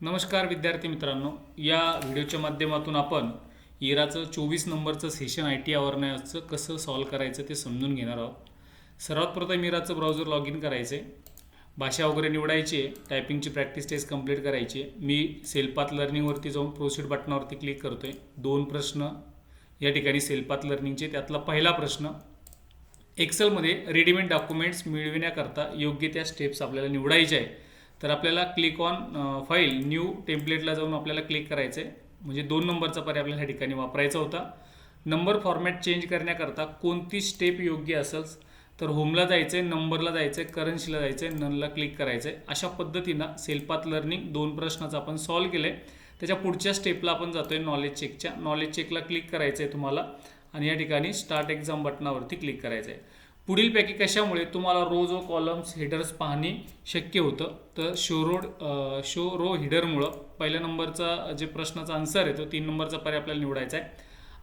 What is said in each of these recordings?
नमस्कार विद्यार्थी मित्रांनो. या व्हिडिओच्या माध्यमातून आपण इराचं चोवीस नंबरचं सेशन आय टी आवरण्याचं कसं सॉल्व करायचं ते समजून घेणार आहोत. सर्वात प्रथम इराचं ब्राउझर लॉग इन करायचे भाषा वगैरे निवडायची आहे टायपिंगची प्रॅक्टिस टेस्ट कंप्लीट करायची आहे. मी सेल्पात लर्निंगवरती जाऊन प्रोसीड बटनावरती क्लिक करतो आहे दोन प्रश्न या ठिकाणी सेल्पात लर्निंगचे त्यातला पहिला प्रश्न एक्सेलमध्ये रेडीमेड डॉक्युमेंट्स मिळविण्याकरता योग्य त्या स्टेप्स आपल्याला निवडायच्या आहे तर आपल्याला क्लिक ऑन फाईल न्यू टेम्पलेटला जाऊन आपल्याला क्लिक करायचं आहे म्हणजे दोन नंबरचा पर्याय आपल्याला ह्या ठिकाणी वापरायचा होता. नंबर फॉर्मॅट चेंज करण्याकरता कोणती स्टेप योग्य असेल तर होमला जायचं आहे नंबरला जायचं आहे करन्सीला जायचं आहे ननला क्लिक करायचं आहे अशा पद्धतीनं सेल्पात लर्निंग दोन प्रश्नाचं आपण सॉल्व केलं आहे त्याच्या पुढच्या स्टेपला आपण जातो आहे नॉलेज चेकच्या नॉलेज चेकला क्लिक करायचं आहे तुम्हाला. आणि या ठिकाणी स्टार्ट एक्झाम बटनावरती क्लिक करायचं आहे पुढीलपैकी कशामुळे तुम्हाला रो जो कॉलम्स हेडर्स पाहणे शक्य होतं? तर शो रोड शो रो हिडरमुळं पहिल्या नंबरचा जे प्रश्नाचा आन्सर आहे तो तीन नंबरचा पर्याय आपल्याला निवडायचा आहे.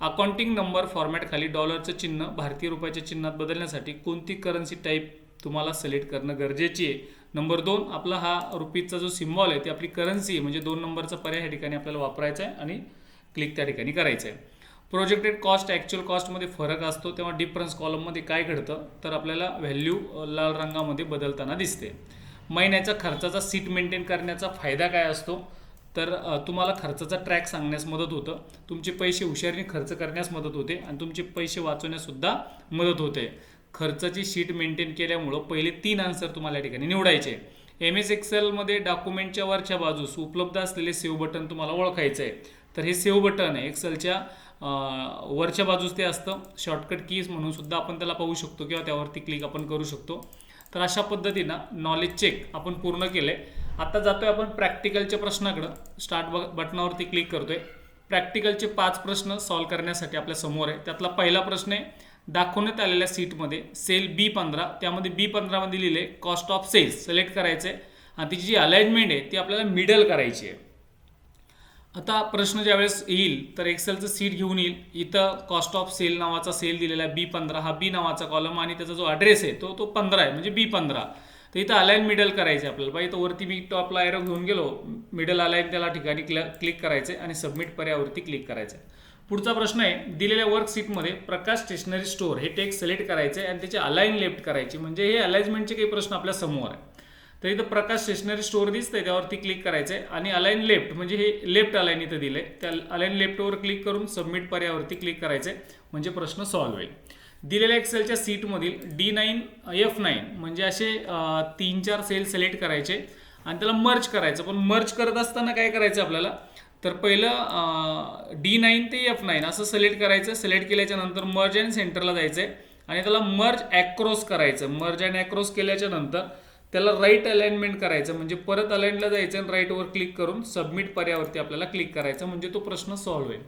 अकाउंटिंग नंबर फॉर्मॅटखाली डॉलरचं चिन्ह भारतीय रुपयाच्या चिन्हात बदलण्यासाठी कोणती करन्सी टाईप तुम्हाला सिलेक्ट करणं गरजेची आहे? नंबर दोन आपला हा रुपीजचा जो सिम्बॉल आहे ती आपली करन्सी आहे म्हणजे दोन नंबरचा पर्याय ह्या ठिकाणी आपल्याला वापरायचा आहे आणि क्लिक त्या ठिकाणी करायचं आहे. प्रोजेक्टेड कॉस्ट ॲक्च्युअल कॉस्टमध्ये फरक असतो तेव्हा डिफरन्स कॉलममध्ये काय घडतं? तर आपल्याला व्हॅल्यू लाल रंगामध्ये बदलताना दिसते. महिन्याच्या खर्चाचा सीट मेंटेन करण्याचा फायदा काय असतो? तर तुम्हाला खर्चाचा ट्रॅक सांगण्यास मदत होतं तुमचे पैसे हुशारीने खर्च करण्यास मदत होते आणि तुमचे पैसे वाचवण्यासुद्धा मदत होते. खर्चाची शीट मेंटेन केल्यामुळं पहिले तीन आन्सर तुम्हाला या ठिकाणी निवडायचे. एम एस एक्सेलमध्ये डॉक्युमेंटच्या वरच्या बाजूस उपलब्ध असलेले सेव्ह बटन तुम्हाला ओळखायचं आहे तर हे सेव्ह बटन आहे एक्सेलच्या वरच्या बाजूस ते असतं. शॉर्टकट कीज म्हणून सुद्धा आपण त्याला पाहू शकतो किंवा त्यावरती क्लिक आपण करू शकतो. तर अशा पद्धतीनं नॉलेज चेक आपण पूर्ण केलं आहे आता जातोय आपण प्रॅक्टिकलच्या प्रश्नाकडं. स्टार्ट ब बटनावरती क्लिक करतोय. प्रॅक्टिकलचे पाच प्रश्न सॉल्व करण्यासाठी आपल्यासमोर आहे. त्यातला पहिला प्रश्न आहे दाखवण्यात आलेल्या सीटमध्ये सेल बी पंधरा त्यामध्ये बी पंधरामध्ये लिहिले कॉस्ट ऑफ सेल्स सिलेक्ट करायचं आहे आणि तिची जी अलाइनमेंट आहे ती आपल्याला मिडल करायची आहे. आता प्रश्न ज्यावेळेस येईल तर एक्सेलचं सीट घेऊन येईल. इथं कॉस्ट ऑफ सेल नावाचा सेल दिलेला आहे बी पंधरा. हा बी नावाचा कॉलम आणि त्याचा जो ॲड्रेस आहे तो तो पंधरा आहे म्हणजे बी पंधरा. तर इथं अलाईन मिडल करायचे आपल्याला. पाहिजे तर वरती मी टॉपला एरो घेऊन गेलो. मिडल अलाईन त्याला ठिकाणी क्ल क्लिक करायचे आणि सबमिट पर्यावरती क्लिक करायचं आहे पुढचा प्रश्न आहे दिलेल्या वर्कशीटमध्ये प्रकाश स्टेशनरी स्टोअर हे टेक्स्ट सिलेक्ट करायचे आणि त्याचे अलाईन लेफ्ट करायची. म्हणजे हे अलाइनमेंटचे काही प्रश्न आपल्यासमोर आहे. तर इथं प्रकाश स्टेशनरी स्टोअर दिसतंय त्यावरती क्लिक करायचं आहे आणि अलाईन लेफ्ट म्हणजे हे लेफ्ट अलाईन इथं दिलंय. त्या अलाईन लेफ्टवर क्लिक करून सबमिट पर्यावरती क्लिक करायचं आहे म्हणजे प्रश्न सॉल्व्ह होईल. दिलेल्या एक्सेलच्या सीटमधील डी नाईन एफ नाईन म्हणजे असे तीन चार सेल सिलेक्ट करायचे. आणि त्याला मर्ज करायचं. पण मर्ज करत असताना काय करायचं आपल्याला? तर पहिलं डी नाईन ते एफ नाईन असं सिलेक्ट करायचं. सिलेक्ट केल्याच्यानंतर मर्ज अँड सेंटरला जायचं आहे आणि त्याला मर्ज ॲक्रॉस करायचं. मर्ज अँड ॲक्रॉस केल्याच्यानंतर त्याला राईट अलाइनमेंट करायचं म्हणजे परत अलाइनला जायचं आणि राईटवर क्लिक करून सबमिट पर्यावरती आपल्याला क्लिक करायचं म्हणजे तो प्रश्न सॉल्व्ह होईल.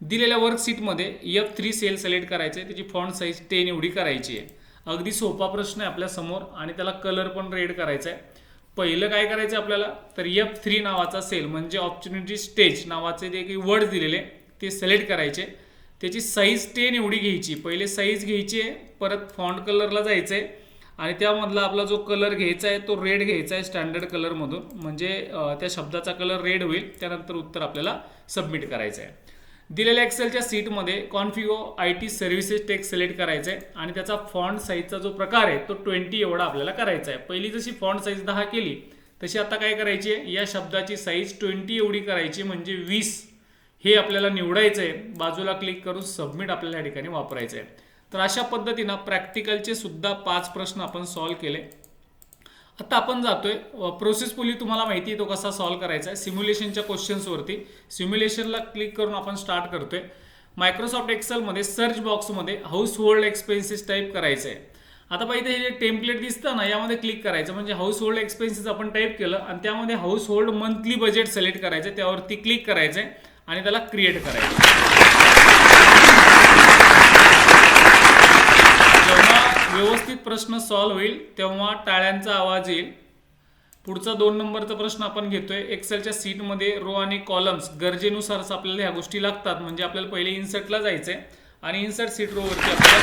दिलेल्या वर्कशीटमध्ये एफ थ्री सेल सिलेक्ट करायचं आहे त्याची फॉन्ट साईज टेन एवढी करायची आहे. अगदी सोपा प्रश्न आहे आपल्यासमोर आणि त्याला कलर पण रेड करायचा आहे पहिलं काय करायचं आपल्याला? तर एफ थ्री नावाचा सेल म्हणजे ऑपॉर्च्युनिटी स्टेज नावाचे जे काही वर्ड दिलेले ते सिलेक्ट करायचे. त्याची साईज टेन एवढी घ्यायची. पहिले साईज घ्यायची आहे परत फॉन्ट कलरला जायचं आहे आणि त्यामधला आपला जो कलर घ्यायचा आहे तो रेड घ्यायचा आहे स्टँडर्ड कलरमधून म्हणजे त्या शब्दाचा कलर रेड होईल त्यानंतर उत्तर आपल्याला सबमिट करायचं आहे. दिलेल्या एक्सेलच्या सीटमध्ये Configo I T services text select करायचं आहे आणि त्याचा फॉन्ट साईजचा जो प्रकार आहे तो ट्वेंटी एवढा आपल्याला करायचा आहे. पहिली जशी फॉन्ट साईज दहा केली तशी आता काय करायची आहे? या शब्दाची साईज ट्वेंटी एवढी करायची म्हणजे वीस हे आपल्याला निवडायचं आहे. बाजूला क्लिक करून सबमिट आपल्याला या ठिकाणी वापरायचं आहे. तर अशा पद्धतीनं प्रॅक्टिकलचे सुद्धा पाच प्रश्न आपण सॉल्व केले. आता आपण जातोय प्रोसेसफुली तुम्हाला माहिती आहे तो कसा सॉल्व करायचा आहे. सिम्युलेशनच्या क्वेश्चन्सवरती सिम्युलेशनला क्लिक करून आपण स्टार्ट करतोय. मायक्रोसॉफ्ट एक्सेलमध्ये सर्च बॉक्समध्ये हाऊस होल्ड एक्सपेन्सेस टाईप करायचं आहे आता पाहिजे हे जे टेम्पलेट दिसतं ना यामध्ये क्लिक करायचं. म्हणजे हाऊस होल्ड एक्सपेन्सेस आपण टाईप केलं आणि त्यामध्ये household monthly budget select करायचं त्यावरती क्लिक करायचं आहे आणि त्याला क्रिएट करायचं व्यवस्थित प्रश्न सॉल्व्ह होईल तेव्हा टाळ्यांचा आवाज येईल. पुढचा दोन नंबरचा प्रश्न आपण घेतोय. एक्सेलच्या सीटमध्ये रो आणि कॉलम्स गरजेनुसारच आपल्याला ह्या गोष्टी लागतात. म्हणजे आपल्याला पहिले इन्सर्टला आहे आणि इन्सर्ट सीट रोवरती आपल्याला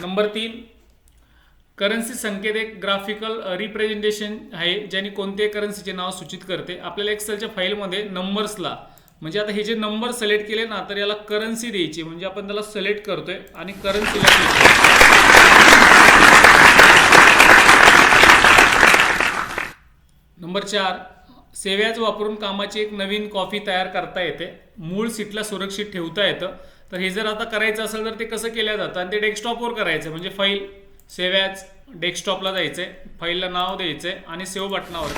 नंबर तीन करन्सी संकेत एक ग्राफिकल रिप्रेझेंटेशन आहे ज्याने कोणत्याही करन्सीचे नाव सूचित करते. आपल्याला एक्सेलच्या फाईलमध्ये नंबर्सला म्हणजे आता हे जे नंबर सिलेक्ट केले ना तर याला करन्सी द्यायची. म्हणजे आपण त्याला सिलेक्ट करतोय आणि करन्सीला नंबर चार सेव्याज वापरून कामाची एक नवीन कॉफी तयार करता येते. मूळ सीटला सुरक्षित ठेवता येतं. तर हे जर आता करायचं असेल तर ते कसं केलं जातं? आणि ते डेस्कटॉपवर करायचं. म्हणजे फाईल सेव्याज डेस्कटॉपला जायचं आहे फाईलला नाव द्यायचं आहे आणि सेव्ह बटनावर.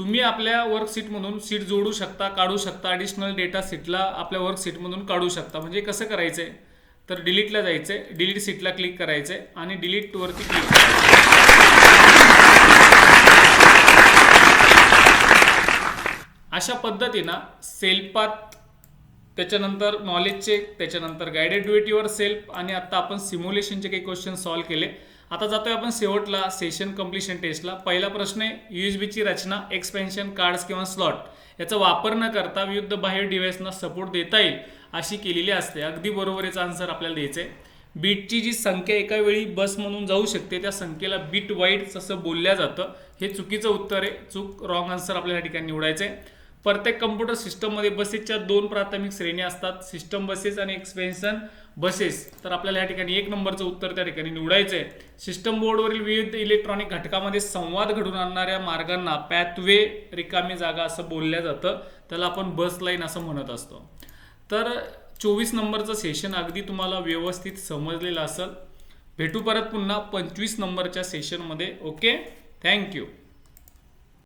तुम्ही आपल्या वर्कशीटमधून सीट जोडू शकता काढू शकता ॲडिशनल डेटा सीटला आपल्या वर्कशीटमधून काढू शकता. म्हणजे कसं करायचं आहे तर डिलीटला जायचं आहे डिलीट सीटला क्लिक करायचं आहे आणि डिलीटवरती क्लिक अशा पद्धतीनं सेल्फात त्याच्यानंतर नॉलेज चेक त्याच्यानंतर गायडेड ड्युटीवर सेल्फ आणि आता आपण सिम्युलेशनचे काही क्वेश्चन सॉल्व्ह केले. आता जातोय आपण शेवटला सेशन कम्प्लिशन टेस्टला पहिला प्रश्न आहे यूएसबीची रचना एक्सपेन्शन कार्ड्स किंवा स्लॉट याचा वापर न करता विविध बाह्य डिव्हाइसना सपोर्ट देता येईल अशी केलेली असते. अगदी बरोबर याचा आन्सर आपल्याला द्यायचं आहे. बीटची जी संख्या एका वेळी बस म्हणून जाऊ शकते त्या संख्येला बीट वाईट असं बोलल्या जातं हे चुकीचं उत्तर आहे. चूक रॉंग आन्सर आपल्याला ठिकाणी निवडायचं आहे. प्रत्येक कम्प्युटर सिस्टममध्ये बसेसच्या दोन प्राथमिक श्रेणी असतात. सिस्टम बसेस आणि एक्सपेन्शन बसेस. तर आपल्याला या ठिकाणी एक नंबरचं उत्तर त्या ठिकाणी निवडायचं आहे सिस्टम बोर्डवरील विविध इलेक्ट्रॉनिक घटकामध्ये संवाद घडून आणणाऱ्या मार्गांना पॅथवे रिकामी जागा असं बोलल्या जातं. त्याला आपण बस लाईन असं म्हणत असतो. तर चोवीस नंबरचं सेशन अगदी तुम्हाला व्यवस्थित समजलेलं असेल. भेटू परत पुन्हा पंचवीस नंबरच्या सेशनमध्ये ओके थँक्यू